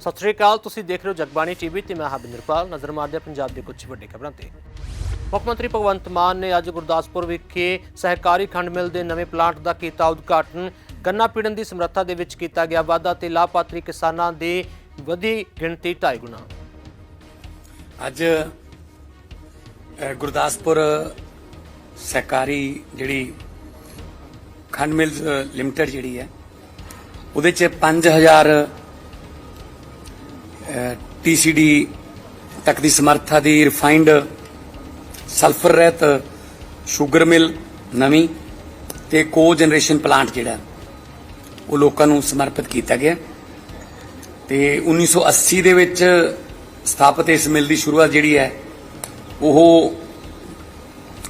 ਸਤਿ ਸ਼੍ਰੀ ਅਕਾਲ, ਤੁਸੀਂ ਦੇਖ ਰਹੇ ਹੋ ਜਗਬਾਣੀ ਟੀਵੀ ਤੇ ਮੈਂ ਹਰਬਿੰਦਰਪਾਲ ਨਜ਼ਰ ਮਾਰਦੇ ਹਾਂ ਪੰਜਾਬ ਦੇ ਕੁਝ ਵੱਡੇ ਖਬਰਾਂ ਤੇ। ਮੁੱਖ ਮੰਤਰੀ ਭਗਵੰਤ ਮਾਨ ਨੇ ਅੱਜ ਗੁਰਦਾਸਪੁਰ ਵਿਖੇ ਸਹਿਕਾਰੀ ਖੰਡ ਮਿਲ ਦੇ ਨਵੇਂ ਪਲਾਂਟ ਦਾ ਕੀਤਾ ਉਦਘਾਟਨ। ਗੰਨਾ ਪੀੜਨ ਦੀ ਸਮਰੱਥਾ ਦੇ ਵਿੱਚ ਕੀਤਾ ਗਿਆ ਵਾਧਾ ਤੇ ਲਾਭਪਾਤਰੀ ਕਿਸਾਨਾਂ ਦੀ ਵਧੀ ਗਿਣਤੀ ਢਾਈ ਗੁਣਾ। ਅੱਜ ਗੁਰਦਾਸਪੁਰ ਸਹਿਕਾਰੀ ਜਿਹੜੀ ਖੰਡ ਮਿਲ ਲਿਮਟਿਡ ਜਿਹੜੀ ਹੈ, ਉਹਦੇ ਚ 5000 ਟੀਸੀਡੀ ਤੱਕ ਦੀ ਸਮਰੱਥਾ ਦੀ ਰਿਫਾਈਨਡ ਸਲਫਰ ਰਹਿਤ ਸ਼ੂਗਰ ਮਿਲ ਨਵੀਂ ਤੇ ਕੋ ਜਨਰੇਸ਼ਨ ਪਲਾਂਟ ਜਿਹੜਾ ਉਹ ਲੋਕਾਂ ਨੂੰ ਸਮਰਪਿਤ ਕੀਤਾ ਗਿਆ। ਤੇ 1980 ਦੇ ਵਿੱਚ ਸਥਾਪਿਤ ਇਸ ਮਿਲ ਦੀ ਸ਼ੁਰੂਆਤ ਜਿਹੜੀ ਹੈ, ਉਹ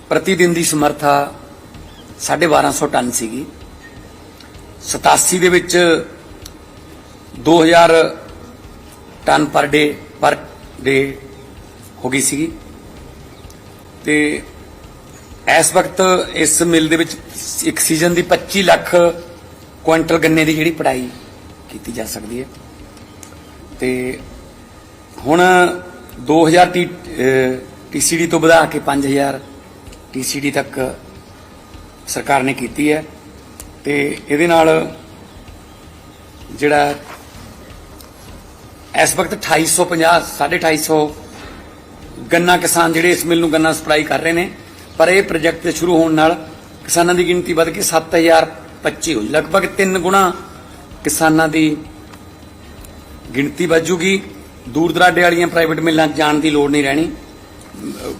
ਪ੍ਰਤੀ ਦਿਨ ਦੀ ਸਮਰੱਥਾ 1250 ਟਨ ਸੀਗੀ। 87 ਦੇ ਵਿੱਚ 2000 ਟਨ ਪਰ ਡੇ ਪਰ ਡੇ ਹੋ ਗਈ ਸੀਗੀ। ਤੇ ਇਸ ਵਕਤ ਇਸ ਮਿਲ ਦੇ ਵਿੱਚ ਇੱਕ ਸੀਜ਼ਨ ਦੀ 25 ਲੱਖ ਕੁਇੰਟਲ ਗੰਨੇ ਦੀ ਜਿਹੜੀ ਪੜਾਈ ਕੀਤੀ ਜਾ ਸਕਦੀ ਹੈ। ਤੇ ਹੁਣ 2000 ਟੀ ਟੀਸੀਡੀ ਤੋਂ ਵਧਾ ਕੇ 5000 ਟੀਸੀਡੀ ਤੱਕ ਸਰਕਾਰ ਨੇ ਕੀਤੀ ਹੈ। ਤੇ ਇਹਦੇ ਨਾਲ ਜਿਹੜਾ ਇਸ ਵਕਤ 2850 250 ਗੰਨਾ ਕਿਸਾਨ ਜਿਹੜੇ ਇਸ ਮਿਲ ਨੂੰ ਗੰਨਾ ਸਪਲਾਈ ਕਰ ਰਹੇ ਨੇ। ਪਰ ਇਹ ਪ੍ਰੋਜੈਕਟ ਸ਼ੁਰੂ ਹੋਣ ਨਾਲ ਕਿਸਾਨਾਂ ਦੀ ਗਿਣਤੀ ਵੱਧ ਕੇ 7025 ਹੋਈ। ਲਗਭਗ 3 ਗੁਣਾ ਕਿਸਾਨਾਂ ਦੀ ਗਿਣਤੀ ਵੱਜੂਗੀ ਦੂਰ ਦਰਾਡੇ ਵਾਲੀਆਂ ਪ੍ਰਾਈਵੇਟ ਮਿੱਲਾਂ ਜਾਣ ਦੀ ਲੋੜ ਨਹੀਂ ਰਹਿਣੀ।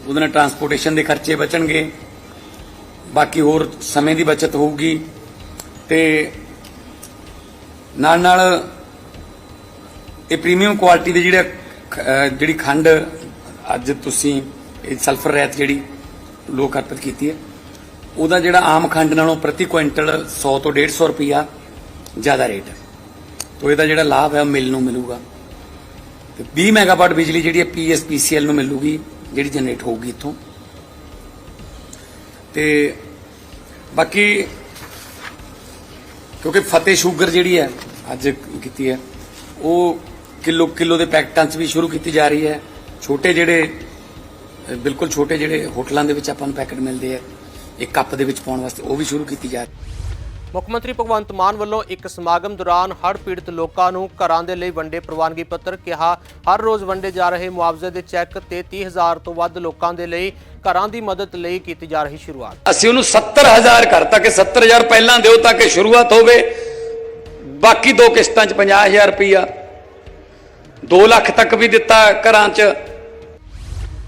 ਉਹਦੇ ਨਾਲ ਟਰਾਂਸਪੋਰਟੇਸ਼ਨ ਦੇ ਖਰਚੇ ਬਚਣਗੇ। ਬਾਕੀ ਹੋਰ ਸਮੇਂ ਦੀ ਬਚਤ ਹੋਊਗੀ। ਤੇ ਨਾਲ ਨਾਲ ਇਹ ਪ੍ਰੀਮੀਅਮ ਕੁਆਲਿਟੀ ਦੇ ਜਿਹੜੇ ਖ- ਜਿਹੜੀ ਖੰਡ ਅੱਜ ਤੁਸੀਂ ਇਹ ਸਲਫਰ ਰਹਿਤ ਜਿਹੜੀ ਲੋਕ ਅਰਪਿਤ ਕੀਤੀ ਹੈ, ਉਹਦਾ ਜਿਹੜਾ ਆਮ ਖੰਡ ਨਾਲੋਂ ਪ੍ਰਤੀ ਕੁਇੰਟਲ 100 ਤੋਂ 150 ਰੁਪਿਆ ਜ਼ਿਆਦਾ ਰੇਟ ਹੈ। ਤੋ ਇਹਦਾ ਜਿਹੜਾ ਲਾਭ ਹੈ ਉਹ ਮਿਲ ਨੂੰ ਮਿਲੂਗਾ। ਤੇ 20 ਮੈਗਾਵਾਟ ਬਿਜਲੀ ਜਿਹੜੀ ਹੈ ਪੀਐਸਪੀਸੀਐਲ ਨੂੰ ਮਿਲੂਗੀ, ਜਿਹੜੀ ਜਨਰੇਟ ਹੋਊਗੀ ਇੱਥੋਂ। ਤੇ ਬਾਕੀ ਕਿਉਂਕਿ ਫਤਿਹ ਸ਼ੂਗਰ ਜਿਹੜੀ ਹੈ ਅੱਜ ਕੀਤੀ ਹੈ, ਉਹ ਕਿਲੋ ਕਿਲੋ ਦੇ ਪੈਕਟਾਂ 'ਚ ਵੀ ਸ਼ੁਰੂ ਕੀਤੀ ਜਾ ਰਹੀ ਹੈ। ਛੋਟੇ ਜਿਹੜੇ ਬਿਲਕੁਲ ਛੋਟੇ ਜਿਹੜੇ ਹੋਟਲਾਂ ਦੇ ਵਿੱਚ ਆਪਾਂ ਨੂੰ ਪੈਕਟ ਮਿਲਦੇ ਆ ਇੱਕ ਕੱਪ ਦੇ ਵਿੱਚ ਪਾਉਣ ਵਾਸਤੇ ਉਹ ਵੀ ਸ਼ੁਰੂ ਕੀਤੀ ਜਾ ਰਹੀ ਹੈ। ਮੁੱਖ ਮੰਤਰੀ ਭਗਵੰਤ ਮਾਨ ਵੱਲੋਂ ਇੱਕ ਸਮਾਗਮ ਦੌਰਾਨ ਹੜ੍ਹ ਪੀੜਤ ਲੋਕਾਂ ਨੂੰ ਘਰਾਂ ਦੇ ਲਈ ਵੰਡੇ ਪ੍ਰਵਾਨਗੀ ਪੱਤਰ ਕਿਹਾ ਹਰ ਰੋਜ਼ ਵੰਡੇ ਜਾ ਰਹੇ ਮੁਆਵਜ਼ੇ ਦੇ ਚੈੱਕ ਤੇ 30000 ਤੋਂ ਵੱਧ ਲੋਕਾਂ ਦੇ ਲਈ ਘਰਾਂ ਦੀ ਮਦਦ ਲਈ ਕੀਤੀ ਜਾ ਰਹੀ ਸ਼ੁਰੂਆਤ। ਅਸੀਂ ਉਹਨੂੰ 70000 ਕਰਤਾ ਕਿ 70000 ਪਹਿਲਾਂ ਦਿਓ ਤਾਂ ਕਿ ਸ਼ੁਰੂਆਤ ਹੋਵੇ। ਬਾਕੀ ਦੋ ਕਿਸ਼ਤਾਂ 'ਚ 50000 ਰੁਪਈਆ। 2 ਲੱਖ ਤੱਕ ਵੀ ਦਿੱਤਾ ਘਰਾਂ 'ਚ।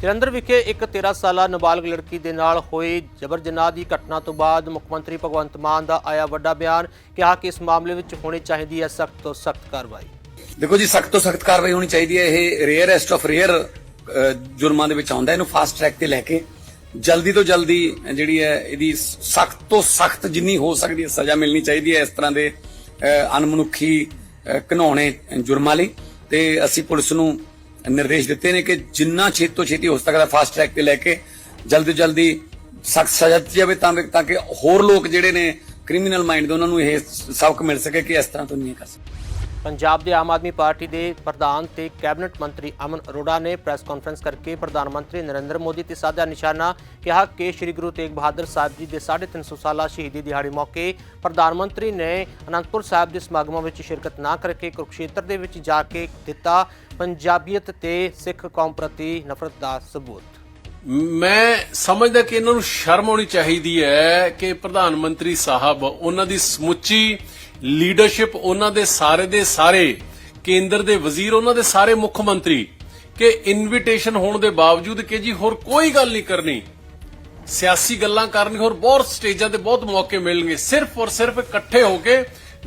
ਜਲੰਧਰ ਵਿਖੇ ਇੱਕ 13 ਸਾਲਾ ਨਾਬਾਲਗ ਲੜਕੀ ਦੇ ਨਾਲ ਹੋਈ ਜਬਰ ਜਨਾਹ ਦੀ ਘਟਨਾ ਤੋਂ ਬਾਅਦ ਮੁੱਖ ਮੰਤਰੀ ਭਗਵੰਤ ਮਾਨ ਦਾ ਆਇਆ ਵੱਡਾ ਬਿਆਨ ਕਿਹਾ ਕਿ ਇਸ ਮਾਮਲੇ ਵਿੱਚ ਹੋਣੀ ਚਾਹੀਦੀ ਹੈ ਸਖਤ ਤੋਂ ਸਖਤ ਕਾਰਵਾਈ। ਦੇਖੋ ਜੀ ਸਖਤ ਤੋਂ ਸਖਤ ਕਾਰਵਾਈ ਹੋਣੀ ਚਾਹੀਦੀ ਹੈ। ਇਹ ਰੇਅਰੈਸਟ ਆਫ ਰੇਅਰ ਜੁਰਮਾਂ ਦੇ ਵਿੱਚ ਆਉਂਦਾ ਇਹਨੂੰ ਫਾਸਟ ਟਰੈਕ ਤੇ ਲੈ ਕੇ ਜਲਦੀ ਤੋਂ ਜਲਦੀ ਜਿਹੜੀ ਹੈ ਇਹਦੀ ਸਖਤ ਤੋਂ ਸਖਤ ਜਿੰਨੀ ਹੋ ਸਕਦੀ ਹੈ ਸਜ਼ਾ ਮਿਲਣੀ ਚਾਹੀਦੀ ਹੈ ਇਸ ਤਰ੍ਹਾਂ ਦੇ ਅਹ, ਘਿਨਾਉਣੇ ਜੁਰਮਾਂ ਲਈ। ਤੇ ਅਸੀਂ ਪੁਲਿਸ ਨੂੰ ਨਿਰਦੇਸ਼ ਦਿੱਤੇ ਨੇ ਕਿ ਜਿੰਨਾ ਛੇਤੀ ਤੋਂ ਛੇਤੀ ਹੋ ਸਕਦਾ ਫਾਸਟ ਟਰੈਕ ਤੇ ਲੈ ਕੇ ਜਲਦੀ ਤੋਂ ਜਲਦੀ ਸਖਤ ਸਜ਼ਾ ਦਿੱਤੀ ਜਾਵੇ ਤਾਂ ਤਾਂ ਕਿ ਹੋਰ ਲੋਕ ਜਿਹੜੇ ਨੇ ਕ੍ਰਿਮੀਨਲ ਮਾਈਂਡ ਦੇ ਉਹਨਾਂ ਨੂੰ ਇਹ ਸਬਕ ਮਿਲ ਸਕੇ ਕਿ ਇਸ ਤਰ੍ਹਾਂ ਤੋਂ ਨਹੀਂ ਕਰ ਸਕਦੇ। ਪੰਜਾਬ ਦੇ ਆਮ ਆਦਮੀ ਪਾਰਟੀ ਦੇ ਪ੍ਰਧਾਨ ਤੇ ਕੈਬਨਿਟ ਮੰਤਰੀ ਅਮਨ ਅਰੋੜਾ ਨੇ ਪ੍ਰੈਸ ਕਾਨਫਰੰਸ ਕਰਕੇ ਪ੍ਰਧਾਨ ਮੰਤਰੀ ਨਰਿੰਦਰ ਮੋਦੀ ਤੇ ਸਾਧਿਆ ਨਿਸ਼ਾਨਾ ਕਿਹਾ ਕਿ ਸ੍ਰੀ ਗੁਰੂ ਤੇਗ ਬਹਾਦਰ ਸਾਹਿਬ ਜੀ ਦੇ 350 ਸਾਲਾ ਸ਼ਹੀਦੀ ਦਿਹਾੜੇ ਮੌਕੇ ਪ੍ਰਧਾਨ ਮੰਤਰੀ ਨੇ ਅਨੰਦਪੁਰ ਸਾਹਿਬ ਦੇ ਸਮਾਗਮਾਂ ਵਿੱਚ ਸ਼ਿਰਕਤ ਨਾ ਕਰਕੇ ਕੁਰਕਸ਼ੇਤਰ ਦੇ ਵਿੱਚ ਜਾ ਕੇ ਦਿੱਤਾ ਪੰਜਾਬੀਅਤ ਤੇ ਸਿੱਖ ਕੌਮ ਪ੍ਰਤੀ ਨਫ਼ਰਤ ਦਾ ਸਬੂਤ। ਮੈਂ ਸਮਝਦਾ ਕਿ ਇਹਨਾਂ ਨੂੰ ਸ਼ਰਮ ਆਉਣੀ ਚਾਹੀਦੀ ਹੈ ਕਿ ਪ੍ਰਧਾਨ ਮੰਤਰੀ ਸਾਹਿਬ ਉਹਨਾਂ ਦੀ ਸਮੁੱਚੀ ਲੀਡਰਸ਼ਿਪ ਉਹਨਾਂ ਦੇ ਸਾਰੇ ਦੇ ਸਾਰੇ, ਕੇਂਦਰ ਦੇ ਵਜ਼ੀਰ ਉਹਨਾਂ ਦੇ ਸਾਰੇ ਮੁੱਖ ਮੰਤਰੀ, ਕਿ ਇਨਵੀਟੇਸ਼ਨ ਹੋਣ ਦੇ ਬਾਵਜੂਦ ਕਿ ਜੀ ਹੋਰ ਕੋਈ ਗੱਲ ਨਹੀਂ ਕਰਨੀ। ਸਿਆਸੀ ਗੱਲਾਂ ਕਰਨੀ ਹੋਰ ਬਹੁਤ ਸਟੇਜਾਂ ਤੇ ਬਹੁਤ ਮੌਕੇ ਮਿਲਣਗੇ। ਸਿਰਫ ਔਰ ਸਿਰਫ ਇਕੱਠੇ ਹੋ ਕੇ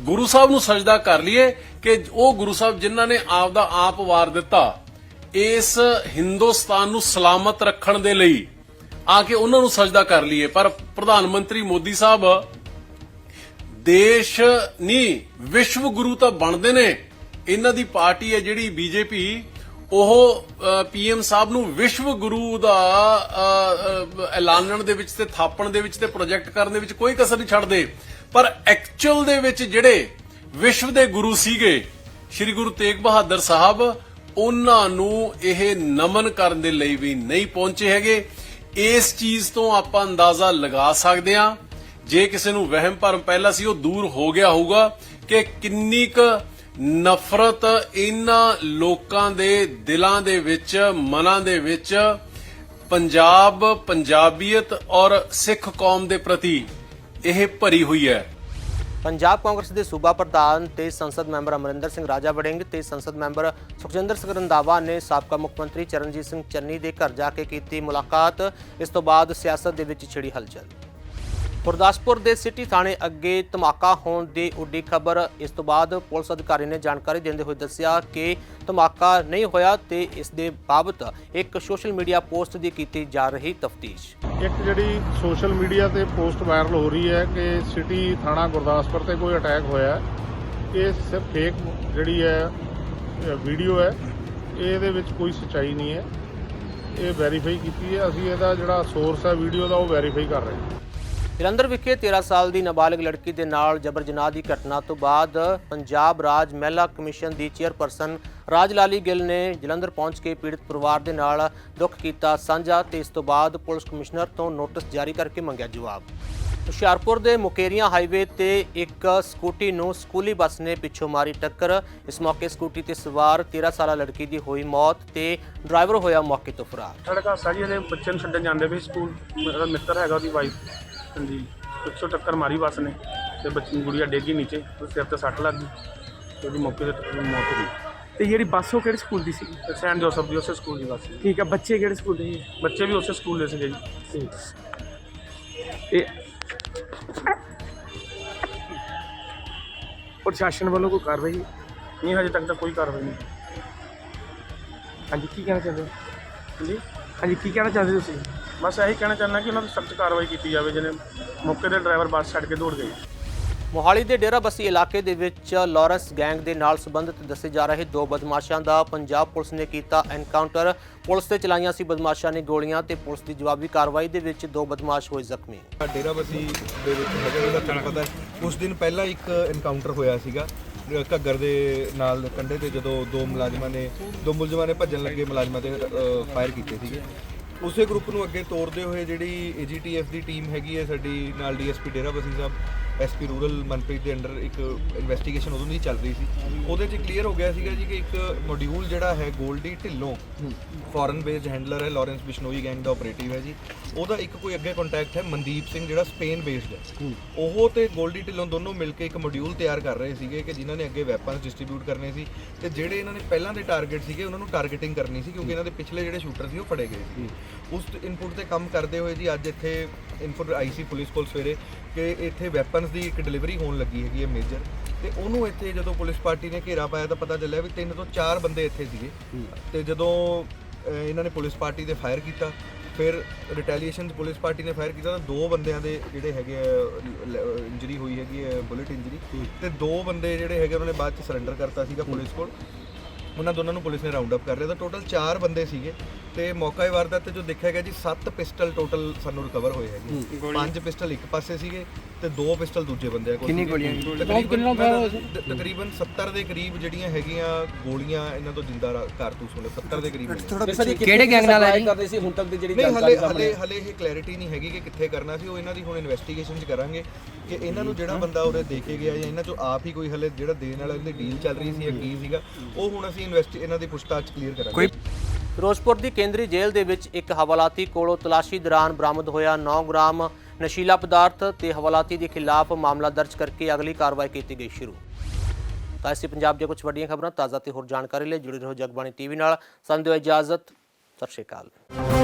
ਗੁਰੂ ਸਾਹਿਬ ਨੂੰ ਸਜਦਾ ਕਰ ਲਈਏ ਕਿ ਉਹ ਗੁਰੂ ਸਾਹਿਬ ਜਿਨ੍ਹਾਂ ਨੇ ਆਪ ਦਾ ਆਪ ਵਾਰ ਦਿੱਤਾ, ਇਸ ਹਿੰਦੁਸਤਾਨ ਨੂੰ ਸਲਾਮਤ ਰੱਖਣ ਦੇ ਲਈ ਆ ਕੇ ਉਹਨਾਂ ਨੂੰ ਸਜਦਾ ਕਰ ਲਈਏ। ਪਰ ਪ੍ਰਧਾਨ ਮੰਤਰੀ ਮੋਦੀ ਸਾਹਿਬ ਦੇਸ਼ ਨਹੀਂ ਵਿਸ਼ਵ ਗੁਰੂ ਤਾਂ ਬਣਦੇ ਨੇ। ਇਹਨਾਂ ਦੀ ਪਾਰਟੀ ਹੈ ਜਿਹੜੀ ਬੀਜੇਪੀ। ਉਹ ਪੀਐਮ ਸਾਹਿਬ ਨੂੰ ਵਿਸ਼ਵ ਗੁਰੂ ਦਾ ਐਲਾਨਣ ਦੇ ਵਿੱਚ ਤੇ ਥਾਪਣ ਦੇ ਵਿੱਚ ਤੇ ਪ੍ਰੋਜੈਕਟ ਕਰਨ ਦੇ ਵਿੱਚ ਕੋਈ ਕਸਰ ਨਹੀਂ ਛੱਡਦੇ। ਪਰ ਐਕਚੁਅਲ ਦੇ ਵਿੱਚ ਜਿਹੜੇ ਵਿਸ਼ਵ ਦੇ ਗੁਰੂ ਸੀਗੇ, ਸ੍ਰੀ ਗੁਰੂ ਤੇਗ ਬਹਾਦਰ ਸਾਹਿਬ, ਉਹਨਾਂ ਨੂੰ ਇਹ ਨਮਨ ਕਰਨ ਦੇ ਲਈ ਵੀ ਨਹੀਂ ਪਹੁੰਚੇ ਹੈਗੇ। ਇਸ ਚੀਜ਼ ਤੋਂ ਆਪਾਂ ਅੰਦਾਜ਼ਾ ਲਗਾ ਸਕਦੇ ਹਾਂ। ਜੇ ਕਿਸੇ ਨੂੰ ਵਹਿਮ ਭਰਮ ਪਹਿਲਾਂ ਸੀ, ਉਹ ਦੂਰ ਹੋ ਗਿਆ ਹੋਊਗਾ ਕਿ ਕਿੰਨੀ ਕੁ ਨਫ਼ਰਤ ਇਹਨਾਂ ਲੋਕਾਂ ਦੇ ਦਿਲਾਂ ਦੇ ਵਿੱਚ, ਮਨਾਂ ਦੇ ਵਿੱਚ ਪੰਜਾਬ, ਪੰਜਾਬੀਅਤ ਔਰ ਸਿੱਖ ਕੌਮ ਦੇ ਪ੍ਰਤੀ ਇਹ ਭਰੀ ਹੋਈ ਹੈ। ਪੰਜਾਬ ਕਾਂਗਰਸ ਦੇ ਸੂਬਾ ਪ੍ਰਧਾਨ ਤੇ ਸੰਸਦ ਮੈਂਬਰ ਅਮਰਿੰਦਰ ਸਿੰਘ ਰਾਜਾ ਵੜਿੰਗ ਤੇ ਸੰਸਦ ਮੈਂਬਰ ਸੁਖਜਿੰਦਰ ਸਿੰਘ ਰੰਧਾਵਾ ਨੇ ਸਾਬਕਾ ਮੁੱਖ ਮੰਤਰੀ ਚਰਨਜੀਤ ਸਿੰਘ ਚੰਨੀ ਦੇ ਘਰ ਜਾ ਕੇ ਕੀਤੀ ਮੁਲਾਕਾਤ। ਇਸ ਤੋਂ ਬਾਅਦ ਸਿਆਸਤ ਦੇ ਵਿੱਚ ਛਿੜੀ ਹਲਚਲ। ਗੁਰਦਾਸਪੁਰ ਦੇ ਸਿਟੀ ਥਾਣੇ ਅੱਗੇ ਧਮਾਕਾ ਹੋਣ ਦੀ ਉੱਡੀ ਖਬਰ। ਇਸ ਤੋਂ ਬਾਅਦ ਪੁਲਿਸ ਅਧਿਕਾਰੀ ਨੇ ਜਾਣਕਾਰੀ ਦਿੰਦੇ ਹੋਏ ਦੱਸਿਆ ਕਿ ਧਮਾਕਾ ਨਹੀਂ ਹੋਇਆ ਤੇ ਇਸ ਦੇ ਬਾਬਤ ਇੱਕ ਸੋਸ਼ਲ ਮੀਡੀਆ ਪੋਸਟ ਦੀ ਕੀਤੀ ਜਾ ਰਹੀ ਤਫਤੀਸ਼। ਇੱਕ ਜਿਹੜੀ ਸੋਸ਼ਲ ਮੀਡੀਆ ਤੇ ਪੋਸਟ ਵਾਇਰਲ ਹੋ ਰਹੀ ਹੈ ਕਿ ਸਿਟੀ ਥਾਣਾ ਗੁਰਦਾਸਪੁਰ ਤੇ ਕੋਈ ਅਟੈਕ ਹੋਇਆ ਇਹ ਸਿਰਫ ਫੇਕ ਜਿਹੜੀ ਹੈ ਵੀਡੀਓ ਹੈ। ਇਹਦੇ ਵਿੱਚ ਕੋਈ ਸੱਚਾਈ ਨਹੀਂ ਹੈ। ਇਹ ਵੈਰੀਫਾਈ ਕੀਤੀ ਹੈ। ਅਸੀਂ ਇਹਦਾ ਜਿਹੜਾ ਸੋਰਸ ਹੈ ਵੀਡੀਓ ਦਾ ਉਹ ਵੈਰੀਫਾਈ ਕਰ ਰਹੇ ਹਾਂ। ਜਲੰਧਰ ਵਿਖੇ 13 ਸਾਲ ਦੀ ਨਾਬਾਲਗ ਲੜਕੀ ਦੇ ਨਾਲ ਜਬਰ ਜਨਾਹ ਦੀ ਘਟਨਾ ਤੋਂ ਬਾਅਦ ਪੰਜਾਬ ਰਾਜ ਮਹਿਲਾ ਕਮਿਸ਼ਨ ਦੀ ਚੇਅਰਪਰਸਨ ਰਾਜ ਲਾਲੀ ਗਿੱਲ ਨੇ ਜਲੰਧਰ ਪਹੁੰਚ ਕੇ ਪੀੜਤ ਪਰਿਵਾਰ ਦੇ ਨਾਲ ਦੁੱਖ ਕੀਤਾ ਸਾਂਝਾ ਤੇ ਇਸ ਤੋਂ ਬਾਅਦ ਪੁਲਿਸ ਕਮਿਸ਼ਨਰ ਤੋਂ ਨੋਟਿਸ ਜਾਰੀ ਕਰਕੇ ਮੰਗਿਆ ਜਵਾਬ। ਹੁਸ਼ਿਆਰਪੁਰ ਦੇ ਮੁਕੇਰੀਆਂ ਹਾਈਵੇ ਤੇ ਇੱਕ ਸਕੂਟੀ ਨੂੰ ਸਕੂਲੀ ਬੱਸ ਨੇ ਪਿੱਛੋਂ ਮਾਰੀ ਟੱਕਰ। ਇਸ ਮੌਕੇ ਸਕੂਟੀ ਤੇ ਸਵਾਰ 13 ਸਾਲਾ ਲੜਕੀ ਦੀ ਹੋਈ ਮੌਤ ਤੇ ਡਰਾਈਵਰ ਹੋਇਆ ਮੌਕੇ ਤੋਂ ਫਰਾਰ। ਸੜਕ ਹਾਦਸਾ ਜੀ ਬੱਚੇ ਨੂੰ ਛੱਡਣ ਜਾਂਦੇ ਵੀ ਸਕੂਲ। ਮੇਰਾ ਮਿੱਤਰ ਹੈਗਾ, ਉਹਦੀ ਵਾਈਫ ਹਾਂਜੀ ਪਿੱਛੋਂ ਟੱਕਰ ਮਾਰੀ ਬੱਸ ਨੇ ਤੇ ਬੱਚੀ ਗੁੜੀਆ ਡੇਗੀ ਨੀਚੇ ਤੇ ਸਿਰ ਤੇ ਸੱਟ ਲੱਗ ਗਈ ਤੇ ਉਹਦੀ ਮੌਕੇ ਤੇ ਮੌਤ ਹੋ ਗਈ। ਤੇ ਜਿਹੜੀ ਬੱਸ ਉਹ ਕਿਹੜੇ ਸਕੂਲ ਦੀ ਸੀ? ਤੇ ਸੈਂਟ ਜੋਸਫ ਦੀ ਉਸੇ ਸਕੂਲ ਦੀ ਬੱਸ ਸੀ। ਠੀਕ ਹੈ ਬੱਚੇ ਕਿਹੜੇ ਸਕੂਲ ਦੇ ਸੀ? ਬੱਚੇ ਵੀ ਉਸੇ ਸਕੂਲ ਦੇ ਸੀਗੇ ਜੀ। ਤੇ ਪ੍ਰਸ਼ਾਸਨ ਵੱਲੋਂ ਕੋਈ ਕਾਰਵਾਈ? ਨਹੀਂ ਹਜੇ ਤੱਕ ਤਾਂ ਕੋਈ ਕਾਰਵਾਈ ਨਹੀਂ। ਹਾਂਜੀ ਕੀ ਕਹਿਣਾ ਚਾਹੁੰਦੇ ਹੋ? ਜੀ? ਹਾਂਜੀ ਕੀ ਕਹਿਣਾ ਚਾਹੁੰਦੇ ਤੁਸੀਂ? ਬਸ ਇਹੀ ਕਹਿਣਾ ਚਾਹੁੰਦਾ ਕਿ ਉਹਨਾਂ ਤੇ ਸਖਤ ਕਾਰਵਾਈ ਕੀਤੀ ਜਾਵੇ ਜਿਹਨੇ ਮੌਕੇ ਤੇ ਡਰਾਈਵਰ ਬੱਸ ਛੱਡ ਕੇ ਦੌੜ ਗਏ। ਮੋਹਾਲੀ ਦੇ ਡੇਰਾ ਬੱਸੀ ਇਲਾਕੇ ਦੇ ਵਿੱਚ ਲਾਰੈਂਸ ਗੈਂਗ ਦੇ ਨਾਲ ਸੰਬੰਧਿਤ ਦੱਸੇ ਜਾ ਰਹੇ ਦੋ ਬਦਮਾਸ਼ਾਂ ਦਾ ਪੰਜਾਬ ਪੁਲਿਸ ਨੇ ਕੀਤਾ ਐਨਕਾਊਂਟਰ। ਪੁਲਿਸ ਤੇ ਚਲਾਈਆਂ ਸੀ ਬਦਮਾਸ਼ਾਂ ਨੇ ਗੋਲੀਆਂ ਤੇ ਪੁਲਿਸ ਦੀ ਜਵਾਬੀ ਕਾਰਵਾਈ ਦੇ ਵਿੱਚ ਦੋ ਬਦਮਾਸ਼ ਹੋਏ ਜ਼ਖਮੀ। ਡੇਰਾਬੱਸੀ ਦੇ ਵਿੱਚ ਹੈਗਾ ਉਹਦਾ ਤੁਹਾਨੂੰ ਪਤਾ ਹੈ, ਉਸ ਦਿਨ ਪਹਿਲਾਂ ਇੱਕ ਐਨਕਾਊਂਟਰ ਹੋਇਆ ਸੀਗਾ। ਘੱਗਰ ਦੇ ਨਾਲ ਦੇ ਕੰਢੇ ਤੇ ਜਦੋਂ ਦੋ ਮੁਲਾਜ਼ਮਾਂ ਨੇ, ਦੋ ਮੁਲਜ਼ਮਾਂ ਨੇ ਭੱਜਣ ਲੱਗੇ ਮੁਲਾਜ਼ਮਾਂ ਤੇ ਫਾਇਰ ਕੀਤੇ ਸੀਗੇ। ਉਸੇ ਗਰੁੱਪ ਨੂੰ ਅੱਗੇ ਤੋਰਦੇ ਹੋਏ ਜਿਹੜੀ ਏਜੀਟੀਐਫ ਦੀ ਟੀਮ ਹੈਗੀ ਹੈ ਸਾਡੀ ਨਾਲ ਡੀਐਸਪੀ ਡੇਰਾਬੱਸੀ ਸਾਹਿਬ ਐਸਪੀ ਰੂਰਲ ਮਨਪ੍ਰੀਤ ਦੇ ਅੰਡਰ ਇੱਕ ਇਨਵੈਸਟੀਗੇਸ਼ਨ ਉਦੋਂ ਦੀ ਚੱਲ ਰਹੀ ਸੀ। ਉਹਦੇ 'ਚ ਕਲੀਅਰ ਹੋ ਗਿਆ ਸੀਗਾ ਜੀ ਕਿ ਇੱਕ ਮੋਡਿਊਲ ਜਿਹੜਾ ਹੈ 골ਡੀ ਢਿੱਲੋਂ ਫੋਰਨ ਬੇਸਡ ਹੈਂਡਲਰ ਹੈ ਲਾਰੈਂਸ ਬਿਸ਼ਨੋਈ ਗੈਂਗ ਦਾ ਆਪਰੇਟਿਵ ਹੈ ਜੀ। ਉਹਦਾ ਇੱਕ ਕੋਈ ਅੱਗੇ ਕੰਟੈਕਟ ਹੈ ਮਨਦੀਪ ਸਿੰਘ ਜਿਹੜਾ ਸਪੇਨ ਬੇਸਡ ਹੈ। ਉਹ ਤੇ 골ਡੀ ਢਿੱਲੋਂ ਦੋਨੋਂ ਮਿਲ ਕੇ ਇੱਕ ਮੋਡਿਊਲ ਤਿਆਰ ਕਰ ਰਹੇ ਸੀਗੇ ਕਿ ਜਿਨ੍ਹਾਂ ਨੇ ਅੱਗੇ ਵੈਪਨਸ ਡਿਸਟ੍ਰੀਬਿਊਟ ਕਰਨੇ ਸੀ ਤੇ ਜਿਹੜੇ ਇਹਨਾਂ ਨੇ ਪਹਿਲਾਂ ਦੇ ਟਾਰਗੇਟ ਸੀਗੇ ਉਹਨਾਂ ਨੂੰ ਟਾਰਗੇਟਿੰਗ ਕਰਨੀ ਸੀ ਕਿਉਂਕਿ ਇਹਨਾਂ ਦੇ ਪਿਛਲੇ ਜਿਹੜੇ ਸ਼ੂਟਰ ਸੀ ਉਹ ਫੜੇ ਗਏ ਸੀ। ਉਸ ਇਨਪੁਟ ਤੇ ਕੰਮ ਕਰਦੇ ਹੋਏ ਜੀ ਅੱਜ ਇੱਥੇ ਇਨਪੁਟ ਆਈ ਸੀ ਪੁਲਿਸ ਕੋਲ ਸਵੇਰੇ ਕਿ ਇੱਥੇ ਵੈਪਨਸ ਦੀ ਇੱਕ ਡਿਲੀਵਰੀ ਹੋਣ ਲੱਗੀ ਹੈਗੀ ਹੈ ਮੇਜਰ ਤੇ ਉਹਨੂੰ ਇੱਥੇ ਜਦੋਂ ਪੁਲਿਸ ਪਾਰਟੀ ਨੇ ਘੇਰਾ ਪਾਇਆ ਤਾਂ ਪਤਾ ਚੱਲਿਆ ਵੀ ਤਿੰਨ ਤੋਂ ਚਾਰ ਬੰਦੇ ਇੱਥੇ ਸੀਗੇ। ਤੇ ਜਦੋਂ ਇਹਨਾਂ ਨੇ ਪੁਲਿਸ ਪਾਰਟੀ 'ਤੇ ਫਾਇਰ ਕੀਤਾ, ਫਿਰ ਰਿਟੈਲੀਏਸ਼ਨ ਪੁਲਿਸ ਪਾਰਟੀ ਨੇ ਫਾਇਰ ਕੀਤਾ ਤਾਂ ਦੋ ਬੰਦਿਆਂ ਦੇ ਜਿਹੜੇ ਹੈਗੇ ਇੰਜਰੀ ਹੋਈ ਹੈਗੀ ਹੈ ਬੁਲੇਟ ਇੰਜਰੀ ਤੇ ਦੋ ਬੰਦੇ ਜਿਹੜੇ ਹੈਗੇ ਉਹਨਾਂ ਨੇ ਬਾਅਦ ਚ ਸਰੈਂਡਰ ਕਰਤਾ ਸੀਗਾ ਪੁਲਿਸ ਕੋਲ। ਉਹਨਾਂ ਦੋਨਾਂ ਨੂੰ ਪੁਲਿਸ ਨੇ ਰਾਉਂਡ ਅਪ ਕਰ ਲਿਆ ਤਾਂ ਟੋਟਲ 4 ਬੰਦੇ ਸੀਗੇ। ਤੇ ਮੌਕਾ ਇਹ ਵਾਰਦਾਤ ਤੇ ਜੋ ਦੇਖਿਆ ਗਿਆ ਜੀ 7 ਪਿਸਟਲ ਟੋਟਲ ਸਾਨੂੰ ਰਿਕਵਰ ਹੋਏ ਹੈਗੇ। ਪੰਜ ਪਿਸਟਲ ਇੱਕ ਪਾਸੇ ਸੀਗੇ ਤੇ ਦੋ ਪਿਸਟਲ ਦੂਜੇ ਬੰਦਿਆਂ ਕੋਲ ਕਿੰਨੀ ਗੋਲੀਆਂ ਤਕਰੀਬਨ ਤ- ਤਕਰੀਬਨ 70 ਦੇ ਕਰੀਬ ਜਿਹੜੀਆਂ ਹੈਗੀਆਂ ਗੋਲੀਆਂ ਇਹਨਾਂ ਤੋਂ ਜਿੰਦਾ ਕਾਰਤੂਸ ਹੋਣੇ 70 ਦੇ ਕਰੀਬ। ਕਿਹੜੇ ਗੈਂਗ ਨਾਲ ਹੈ ਜੀ ਕਰਦੇ ਸੀ ਹੁਣ ਤੱਕ ਦੀ ਜਿਹੜੀ ਨਹੀਂ ਹਲੇ ਹਲੇ ਹਲੇ ਇਹ ਕਲੈਰਿਟੀ ਨਹੀਂ ਹੈਗੀ ਕਿ ਕਿੱਥੇ ਕਰਨਾ ਸੀ। ਉਹ ਇਹਨਾਂ ਦੀ ਹੁਣ ਇਨਵੈਸਟੀਗੇਸ਼ਨ ਚ ਕਰਾਂਗੇ ਕਿ ਇਹਨਾਂ ਨੂੰ ਜਿਹੜਾ ਬੰਦਾ ਉਹਦੇ ਦੇ ਕੇ ਗਿਆ ਜਾਂ ਇਹਨਾਂ ਚੋਂ ਆਪ ਹੀ ਕੋਈ ਹਲੇ ਜਿਹੜਾ ਦੇਣ ਵਾਲਾ ਇਹਦੀ ਡੀਲ ਚੱਲ ਰਹੀ ਸੀ ਜਾਂ ਕੀ ਸੀਗਾ ਉਹ ਹੁਣ ਅਸੀਂ ਇਨਵੈਸਟੀ ਇਹਨਾਂ ਦੀ ਪੁੱਛਤਾਛ ਕਲੀਅਰ ਕਰਾਂਗੇ। ਫਿਰੋਜ਼ਪੁਰ ਦੀ ਕੇਂਦਰੀ ਜੇਲ੍ਹ ਦੇ ਵਿੱਚ ਇੱਕ ਹਵਾਲਾਤੀ ਕੋਲੋਂ ਤਲਾਸ਼ੀ ਦੌਰਾਨ ਬਰਾਮਦ ਹੋਇਆ 9 ਗ੍ਰਾਮ ਨਸ਼ੀਲਾ ਪਦਾਰਥ ਤੇ ਹਵਾਲਾਤੀ ਦੇ ਖਿਲਾਫ ਮਾਮਲਾ ਦਰਜ ਕਰਕੇ ਅਗਲੀ ਕਾਰਵਾਈ ਕੀਤੀ ਗਈ ਸ਼ੁਰੂ। ਤਾਂ ਇਸੇ ਪੰਜਾਬ ਦੀਆਂ ਕੁਝ ਵੱਡੀਆਂ ਖਬਰਾਂ, ਤਾਜ਼ਾ ਤੇ ਹੋਰ ਜਾਣਕਾਰੀ ਲਈ ਜੁੜੇ ਰਹੋ ਜਗਬਾਣੀ ਟੀਵੀ ਨਾਲ। ਸਾਨੂੰ ਦਿਓ ਇਜਾਜ਼ਤ। ਸਤਿ ਸ਼੍ਰੀ ਅਕਾਲ।